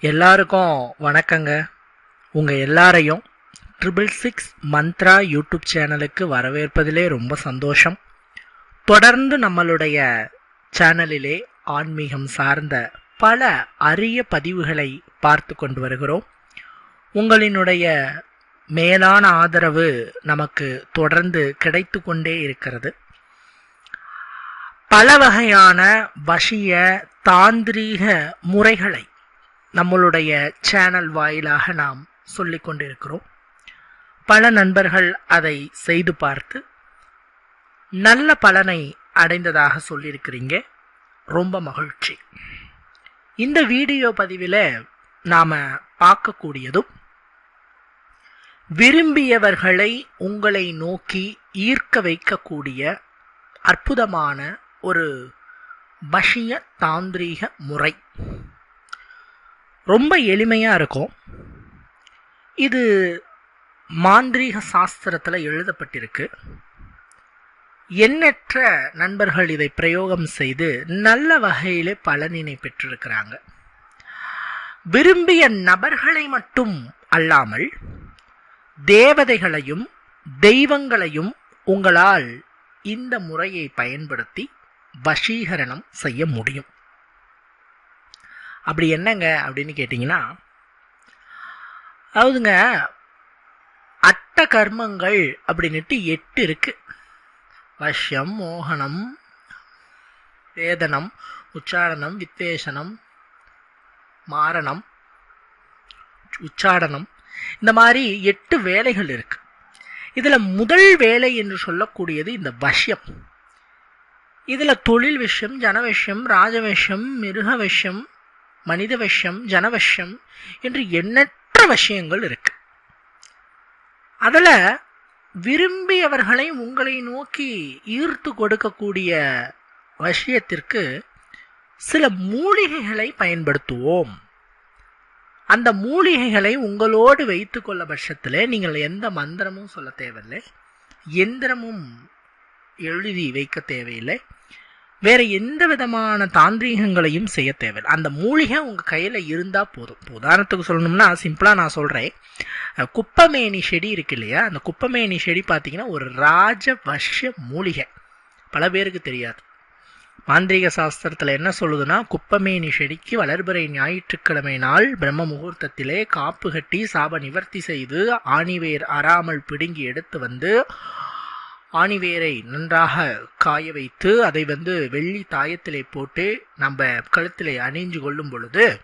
எல்லாருக்கும் வணக்கங்க. உங்கள் எல்லாரையும் ட்ரிபிள் சிக்ஸ் மந்த்ரா யூடியூப் சேனலுக்கு வரவேற்பதிலே ரொம்ப சந்தோஷம். தொடர்ந்து நம்மளுடைய சேனலிலே ஆன்மீகம் சார்ந்த பல அரிய பதிவுகளை பார்த்து கொண்டு வருகிறோம். உங்களினுடைய மேலான ஆதரவு நமக்கு தொடர்ந்து கிடைத்து கொண்டே இருக்கிறது. பல வகையான வசிய தாந்திரீக முறைகளை நம்மளுடைய சேனல் வாயிலாக நாம் சொல்லி கொண்டிருக்கிறோம். பல நண்பர்கள் அதை செய்து பார்த்து நல்ல பலனை அடைந்ததாக சொல்லியிருக்கிறீங்க. ரொம்ப மகிழ்ச்சி. இந்த வீடியோ பதிவில் நாம் பார்க்கக்கூடியதும் விரும்பியவர்களை உங்களை நோக்கி ஈர்க்க வைக்கக்கூடிய அற்புதமான ஒரு பஷிய தாந்திரீக முறை. ரொம்ப எளிமையாக இருக்கும். இது மாந்திரீக சாஸ்திரத்தில் எழுதப்பட்டிருக்கு. எண்ணற்ற நண்பர்கள் இதை பிரயோகம் செய்து நல்ல வகையிலே பலனினை பெற்றிருக்கிறாங்க. விரும்பிய நபர்களை மட்டும் அல்லாமல் தேவதைகளையும் தெய்வங்களையும் உங்களால் இந்த முறையை பயன்படுத்தி வசீகரணம் செய்ய முடியும். அப்படி என்னங்க அப்படின்னு கேட்டிங்கன்னா அதாவதுங்க அட்ட கர்மங்கள் அப்படின்னுட்டு எட்டு இருக்கு. வஷ்யம் மோகனம் வேதனம் உச்சாரணம் வித்வேஷனம் மாரணம் உச்சாரணம். இந்த மாதிரி எட்டு வேலைகள் இருக்கு. இதில் முதல் வேலை என்று சொல்லக்கூடியது இந்த வஷ்யம். இதில் தொழில் விஷயம் ஜன விஷயம் மிருக விஷயம் மனித விஷயம் ஜன என்று எண்ணற்ற விஷயங்கள் இருக்கு. அதில் விரும்பியவர்களை உங்களை நோக்கி ஈர்த்து கொடுக்கக்கூடிய விஷயத்திற்கு சில மூலிகைகளை பயன்படுத்துவோம். அந்த மூலிகைகளை உங்களோடு வைத்து கொள்ள பட்சத்தில் நீங்கள் எந்த மந்திரமும் சொல்ல தேவையில்லை. எந்திரமும் எழுதி வைக்க தேவையில்லை. வேற எந்த விதமான தாந்திரீகங்களையும் செய்ய தேவையில்லை. அந்த மூலிகை உங்கள் கையில் இருந்தால் போதும். உதாரணத்துக்கு சொல்லணும்னா சிம்பிளாக நான் சொல்கிறேன் குப்பமேனி செடி இருக்கு இல்லையா? அந்த குப்பமேனி செடி பார்த்தீங்கன்னா ஒரு ராஜவஷ மூலிகை. பல பேருக்கு தெரியாது. மாந்திரிக சாஸ்திரத்தில் என்ன சொல்லுதுன்னா குப்பமேனி செடிக்கு வளர்பிறை ஞாயிற்றுக்கிழமை நாள் பிரம்ம முகூர்த்தத்திலே காப்பு கட்டி சாப நிவர்த்தி செய்து ஆணிவேர் அறாமல் பிடுங்கி எடுத்து வந்து ஆணிவேரை நன்றாக காய வைத்து அதை வந்து வெள்ளி தாயத்திலே போட்டு நம்ம கழுத்திலே அணிஞ்சு கொள்ளும் பொழுது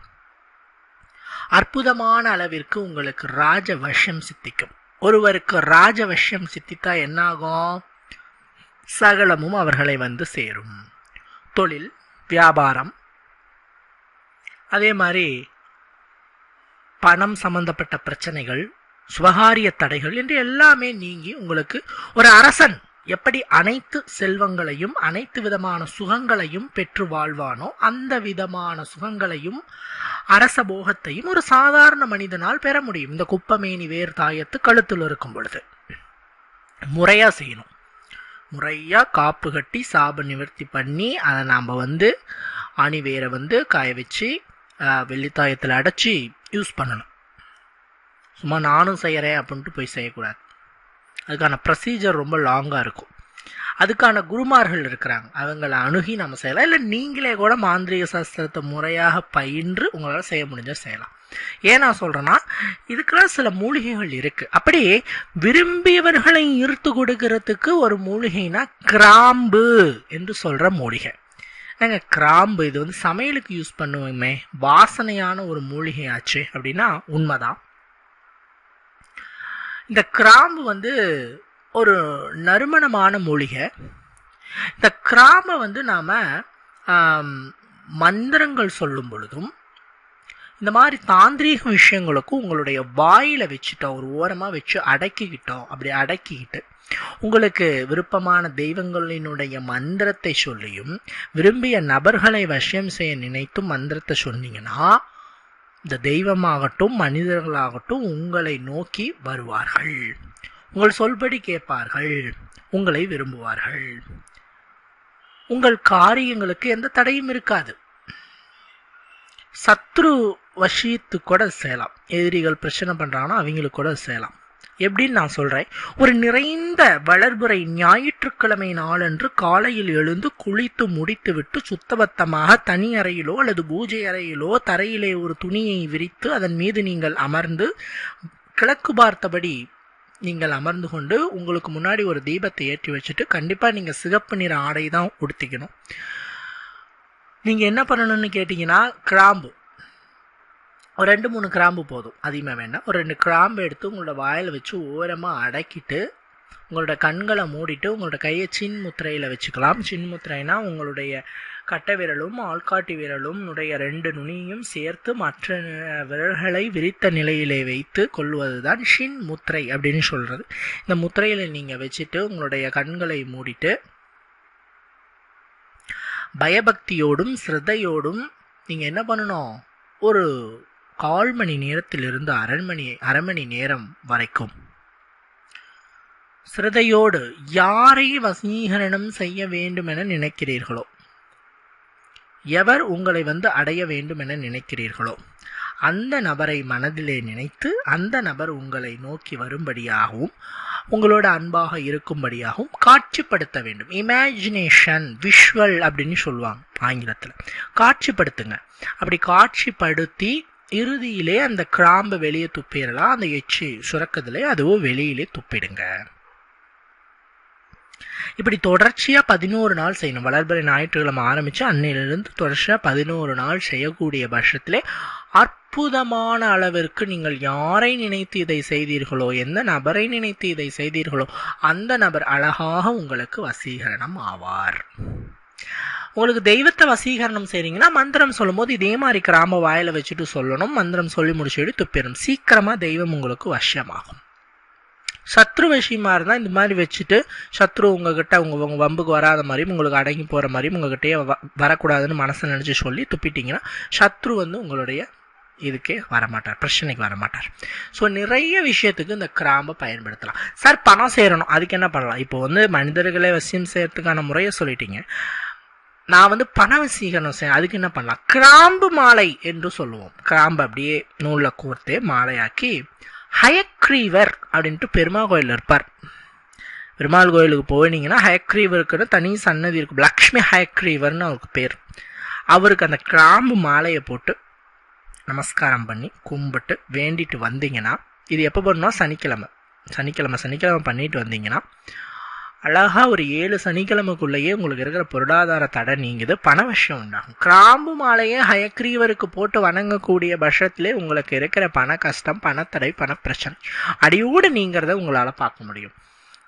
அற்புதமான அளவிற்கு உங்களுக்கு ராஜ வஷம் சித்திக்கும். ஒருவருக்கு ராஜ வஷம் சித்தித்தா என்னாகும்? சகலமும் அவர்களை வந்து சேரும். தொழில் வியாபாரம் அதே மாதிரி பணம் சம்பந்தப்பட்ட பிரச்சனைகள் சுவகாரிய தடைகள் என்று எல்லாமே நீங்கி உங்களுக்கு ஒரு அரசன் எப்படி அனைத்து செல்வங்களையும் அனைத்து விதமான சுகங்களையும் பெற்று வாழ்வானோ அந்த விதமான சுகங்களையும் அரச போகத்தையும் ஒரு சாதாரண மனிதனால் பெற முடியும். இந்த குப்பமேனி வேர் தாயத்து கழுத்தில் இருக்கும் பொழுது. முறையாக செய்யணும். முறையாக காப்பு கட்டி சாப நிவர்த்தி பண்ணி அதை நாம் வந்து அணிவேரை வந்து காய வச்சு வெள்ளித்தாயத்தில் அடைச்சி யூஸ் பண்ணணும். சும்மா நானும் செய்கிறேன் அப்படின்ட்டு போய் செய்யக்கூடாது. அதுக்கான ப்ரொசீஜர் ரொம்ப லாங்காக இருக்கும். அதுக்கான குருமார்கள் இருக்கிறாங்க. அவங்கள அணுகி நம்ம செய்யலாம். இல்லை நீங்களே கூட மாந்திரிக சாஸ்திரத்தை முறையாக பயின்று உங்களால் செய்ய முடிஞ்சால் செய்யலாம். ஏன் நான் சொல்கிறேன்னா இதுக்கெல்லாம் சில மூலிகைகள் இருக்குது அப்படி விரும்பியவர்களை ஈர்த்து கொடுக்கறதுக்கு ஒரு மூலிகைனா கிராம்பு என்று சொல்கிற மூலிகை. நாங்கள் கிராம்பு இது வந்து சமையலுக்கு யூஸ் பண்ணுவோமே. வாசனையான ஒரு மூலிகை ஆச்சு அப்படின்னா உண்மைதான். இந்த கிராம்பு வந்து ஒரு நறுமணமான மூலிகை. இந்த கிராம்பை வந்து நாம் மந்திரங்கள் சொல்லும் பொழுதும் இந்த மாதிரி தாந்திரீக விஷயங்களுக்கும் உங்களுடைய வாயில் வச்சுட்டோம் ஒரு ஓரமாக வச்சு அடக்கிக்கிட்டோம் அப்படி அடக்கிக்கிட்டு உங்களுக்கு விருப்பமான தெய்வங்களினுடைய மந்திரத்தை சொல்லியும் விரும்பிய நபர்களை வசியம் செய்ய நினைத்தும் மந்திரத்தை சொன்னீங்கன்னா இந்த தெய்வமாகட்டும் மனிதர்களாகட்டும் உங்களை நோக்கி வருவார்கள். உங்கள் சொல்படி கேட்பார்கள். உங்களை விரும்புவார்கள். உங்கள் காரியங்களுக்கு எந்த தடையும் இருக்காது. சத்ரு வசியத்து கூட செய்யலாம். எதிரிகள் பிரச்சனை பண்ணுறாங்கன்னா அவங்களுக்கு கூட செய்யலாம். எப்படின்னு நான் சொல்கிறேன் ஒரு நிறைந்த வளர்புறை ஞாயிற்றுக்கிழமை நாளன்று காலையில் எழுந்து குளித்து முடித்துவிட்டு சுத்தபத்தமாக தனி அறையிலோ அல்லது பூஜை அறையிலோ தரையிலே ஒரு துணியை விரித்து அதன் மீது நீங்கள் அமர்ந்து கிழக்கு பார்த்தபடி நீங்கள் அமர்ந்து கொண்டு உங்களுக்கு முன்னாடி ஒரு தீபத்தை ஏற்றி வச்சுட்டு கண்டிப்பாக நீங்கள் சிகப்பு நிற ஆடை தான் உடுத்திக்கணும். நீங்கள் என்ன பண்ணணும்னு கேட்டிங்கன்னா கிராம்பு. ஒரு ரெண்டு மூணு கிராம்பு போதும். அதிகமாக வேண்டாம். ஒரு ரெண்டு கிராம்பு எடுத்து உங்களோட வாயில் வச்சு ஓரமாக அடக்கிட்டு உங்களோட கண்களை மூடிட்டு உங்களோட கையை சின் முத்திரையில் வச்சுக்கலாம். சின் முத்திரைனா உங்களுடைய கட்டை விரலும் ஆள்காட்டி விரலும் உடைய ரெண்டு நுனியும் சேர்த்து மற்ற விரல்களை விரித்த நிலையிலே வைத்து கொள்வது தான் ஷின் முத்திரை அப்படின்னு சொல்கிறது இந்த முத்திரையில் நீங்கள் வச்சுட்டு உங்களுடைய கண்களை மூடிட்டு பயபக்தியோடும் ஸ்ரத்தையோடும் நீங்கள் என்ன பண்ணணும்? ஒரு கால் மணி நேரத்திலிருந்து அரை மணி அரை மணி நேரம் வரைக்கும். சிரதையோடு யாரை வசீகரணம் செய்ய வேண்டும் என நினைக்கிறீர்களோ? எவர் உங்களை வந்து அடைய வேண்டும் என நினைக்கிறீர்களோ? அந்த நபரை மனதிலே நினைத்து அந்த நபர் உங்களை நோக்கி வரும்படியாகவும் உங்களோட அன்பாக இருக்கும்படியாகவும் காட்சிப்படுத்த வேண்டும். இமேஜினேஷன் விஷுவல் அப்படின்னு சொல்லுவாங்க ஆங்கிலத்தில். காட்சிப்படுத்துங்க. அப்படி காட்சிப்படுத்தி இறுதியிலே அந்த கிராம்பு வெளியே துப்பிடலாம். அந்த எச்சி சுரக்கதிலே அதுவும் வெளியிலே துப்பிடுங்க. இப்படி தொடர்ச்சியாக பதினோரு நாள் செய்யணும். வளர்பிறை ஞாயிற்றுக்கிழமை ஆரம்பித்து அன்னையிலிருந்து தொடர்ச்சியாக பதினோரு நாள் செய்யக்கூடிய பட்சத்திலே அற்புதமான அளவிற்கு நீங்கள் யாரை நினைத்து இதை செய்தீர்களோ எந்த நபரை நினைத்து இதை செய்தீர்களோ அந்த நபர் அழகாக உங்களுக்கு வசீகரணம் ஆவார். உங்களுக்கு தெய்வத்தை வசீகரணம் செய்கிறீங்கன்னா மந்திரம் சொல்லும்போது இதே மாதிரி கிராம வாயில வச்சுட்டு சொல்லணும். மந்திரம் சொல்லி முடிச்சுட்டு துப்பிடும் சீக்கிரமாக தெய்வம் உங்களுக்கு வசியமாகும் சத்ரு விஷயமா இருந்தால் இந்த மாதிரி வச்சுட்டு சத்ரு உங்ககிட்ட உங்க உங்க வம்புக்கு வராத மாதிரியும் உங்களுக்கு அடங்கி போகிற மாதிரியும் உங்ககிட்டயே வரக்கூடாதுன்னு மனசை நினச்சி சொல்லி துப்பிட்டீங்கன்னா சத்ரு வந்து உங்களுடைய இதுக்கே வரமாட்டார். பிரச்சனைக்கு வரமாட்டார். ஸோ நிறைய விஷயத்துக்கு இந்த கிராம்பை பயன்படுத்தலாம். சார் பணம் சேரணும். அதுக்கு என்ன பண்ணலாம்? இப்போ வந்து மனிதர்களை வசியம் செய்யறதுக்கான முறையை சொல்லிட்டீங்க. நான் வந்து பண வசீகரணம் செய்ய அதுக்கு என்ன பண்ணலாம்? கிராம்பு மாலை என்று சொல்லுவோம். கிராம்பு அப்படியே நூலில் கோர்த்து மாலையாக்கி ஹயக்ரீவர் அப்படின்ட்டு பெருமாள் கோயில் இருப்பார். பெருமாள் கோயிலுக்கு போனீங்கன்னா ஹயக்ரீவருக்குன்னு தனி சன்னதி இருக்கும். லக்ஷ்மி ஹயக்ரீவர்னு அவருக்கு பேர். அவருக்கு அந்த கிராம்பு மாலையை போட்டு நமஸ்காரம் பண்ணி கும்பிட்டு வேண்டிட்டு வந்தீங்கன்னா இது எப்போ பண்ணணும் சனிக்கிழமை. சனிக்கிழமை சனிக்கிழமை பண்ணிட்டு வந்தீங்கன்னா அழகா ஒரு ஏழு சனிக்கிழமைக்குள்ளேயே உங்களுக்கு இருக்கிற பொருளாதார தடை நீங்குது பண விஷயம் உண்டாகும். கிராம்பு மாலையே ஹயக்ரீவருக்கு போட்டு வணங்கக்கூடிய பட்சத்திலே உங்களுக்கு இருக்கிற பண கஷ்டம் பணத்தடை பணப்பிரச்சனை. அடியோடு நீங்கிறத உங்களால் பார்க்க முடியும்.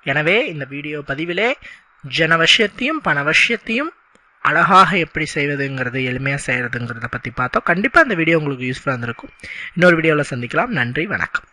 எனவே இந்த வீடியோ பதிவிலே ஜனவசியத்தையும் பணவசியத்தையும் அழகாக எப்படி செய்வதுங்கிறது எளிமையாக செய்கிறதுங்கிறத பற்றி பார்த்தோம். கண்டிப்பாக அந்த வீடியோ உங்களுக்கு யூஸ்ஃபுல்லாக இருந்திருக்கும். இன்னொரு வீடியோவில் சந்திக்கலாம். நன்றி வணக்கம்.